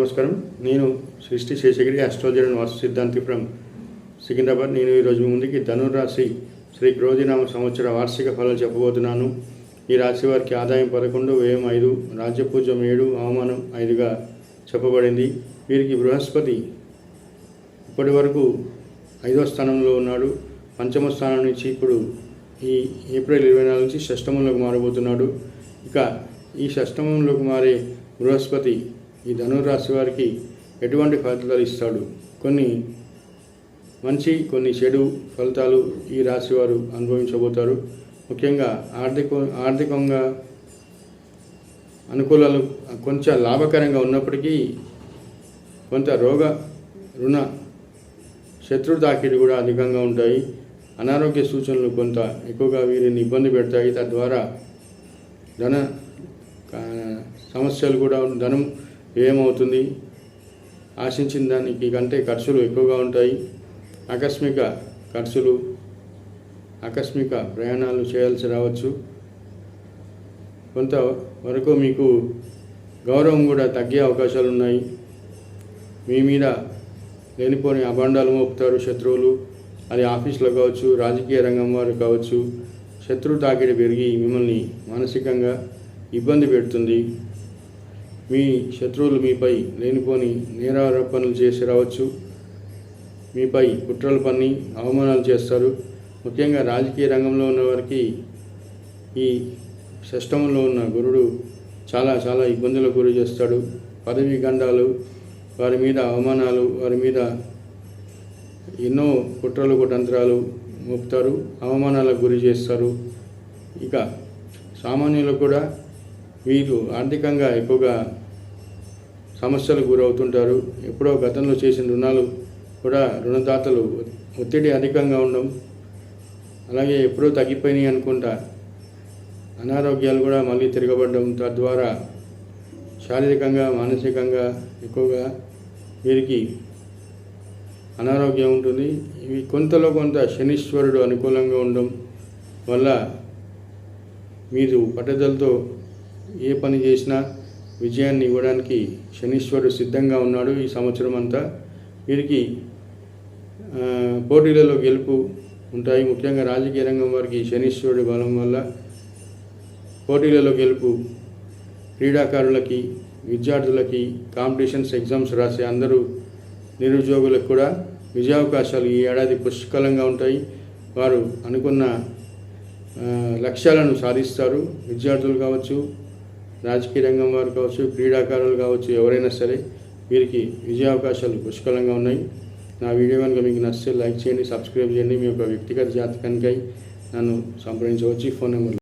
నమస్కారం. నేను Srishti Seshagiri astrologer and వాస్తు సిద్ధాంతి ఫ్రమ్ సికింద్రాబాద్. నేను ఈరోజు ముందుకి ధనురాశి శ్రీ క్రోధినామ సంవత్సర వార్షిక ఫలాలు చెప్పబోతున్నాను. ఈ రాశి వారికి ఆదాయం పదకొండు వ్యయం ఐదు రాజ్యపూజం ఏడు అవమానం ఐదుగా చెప్పబడింది. వీరికి బృహస్పతి ఇప్పటి వరకు ఐదవ స్థానంలో ఉన్నాడు. పంచమ స్థానం నుంచి ఇప్పుడు ఈ ఏప్రిల్ ఇరవై నాలుగు నుంచి షష్టమంలోకి మారబోతున్నాడు. ఇక ఈ షష్టమంలోకి మారే బృహస్పతి ఈ ధనురాశి వారికి ఎటువంటి ఫలితాలు ఇస్తాడు? కొన్ని మంచి కొన్ని చెడు ఫలితాలు ఈ రాశి వారు అనుభవించబోతారు. ముఖ్యంగా ఆర్థిక ఆర్థికంగా అనుకూలాలు కొంచెం లాభకరంగా ఉన్నప్పటికీ కొంత రోగ రుణ శత్రు తాకిడి కూడా అధికంగా ఉంటాయి. అనారోగ్య సూచనలు కొంత ఎక్కువగా వీరిని ఇబ్బంది పెడతాయి. తద్వారా ధన సమస్యలు కూడా ధనం వ్యయమవుతుంది ఆశించిన దానికి కంటే ఖర్చులు ఎక్కువగా ఉంటాయి. ఆకస్మిక ఖర్చులు ఆకస్మిక ప్రయాణాలు చేయాల్సి రావచ్చు. కొంత వరకు మీకు గౌరవం కూడా తగ్గే అవకాశాలు ఉన్నాయి. మీ మీద లేనిపోని అభాండాలు మోపుతారు శత్రువులు. అది ఆఫీసులో కావచ్చు రాజకీయ రంగం వారు కావచ్చు. శత్రు తాకిడి పెరిగి మిమ్మల్ని మానసికంగా ఇబ్బంది పెడుతుంది. మీ శత్రువులు మీపై లేనిపోని నేరారోపణలు చేసి రావచ్చు. మీపై కుట్రలు పన్ని అవమానాలు చేస్తారు. ముఖ్యంగా రాజకీయ రంగంలో ఉన్న వారికి ఈ షష్టమంలో ఉన్న గురుడు చాలా చాలా ఇబ్బందులకు గురి చేస్తాడు. పదవి గండాలు వారి మీద అవమానాలు వారి మీద ఎన్నో కుట్రలు కుటంత్రాలు మోపుతారు అవమానాలకు గురి చేస్తారు. ఇక సామాన్యులకు కూడా వీరు ఆర్థికంగా ఎక్కువగా సమస్యలకు గురవుతుంటారు. ఎప్పుడో గతంలో చేసిన రుణాలు కూడా రుణదాతలు ఒత్తిడి అధికంగా ఉండడం అలాగే ఎప్పుడో తగ్గిపోయినాయి అనుకుంటా. అనారోగ్యాలు కూడా మళ్ళీ తిరగబడడం తద్వారా శారీరకంగా మానసికంగా ఎక్కువగా వీరికి అనారోగ్యం ఉంటుంది. ఇవి కొంతలో కొంత శనీశ్వరుడు అనుకూలంగా ఉండడం వల్ల మీరు పట్టుదలతో ఏ పని చేసినా విజయాన్ని ఇవ్వడానికి శనీశ్వరుడు సిద్ధంగా ఉన్నాడు ఈ సంవత్సరం అంతా. వీరికి పోటీలలో గెలుపు ఉంటాయి. ముఖ్యంగా రాజకీయ రంగం వారికి శనీశ్వరుడి బలం వల్ల పోటీలలో గెలుపు క్రీడాకారులకి విద్యార్థులకి కాంపిటీషన్స్ ఎగ్జామ్స్ రాసే అందరూ నిరుద్యోగులకు కూడా విజయావకాశాలు ఈ ఏడాది పుష్కలంగా ఉంటాయి. వారు అనుకున్న లక్ష్యాలను సాధిస్తారు. విద్యార్థులు కావచ్చు రాజకీయ రంగం వారు కావచ్చు క్రీడాకారులు కావచ్చు ఎవరైనా సరే వీరికి విజయావకాశాలు పుష్కలంగా ఉన్నాయి. నా వీడియో కనుక మీకు నచ్చితే లైక్ చేయండి సబ్స్క్రైబ్ చేయండి. మీ యొక్క వ్యక్తిగత జాతకానికై నన్ను సంప్రదించవచ్చు. Phone number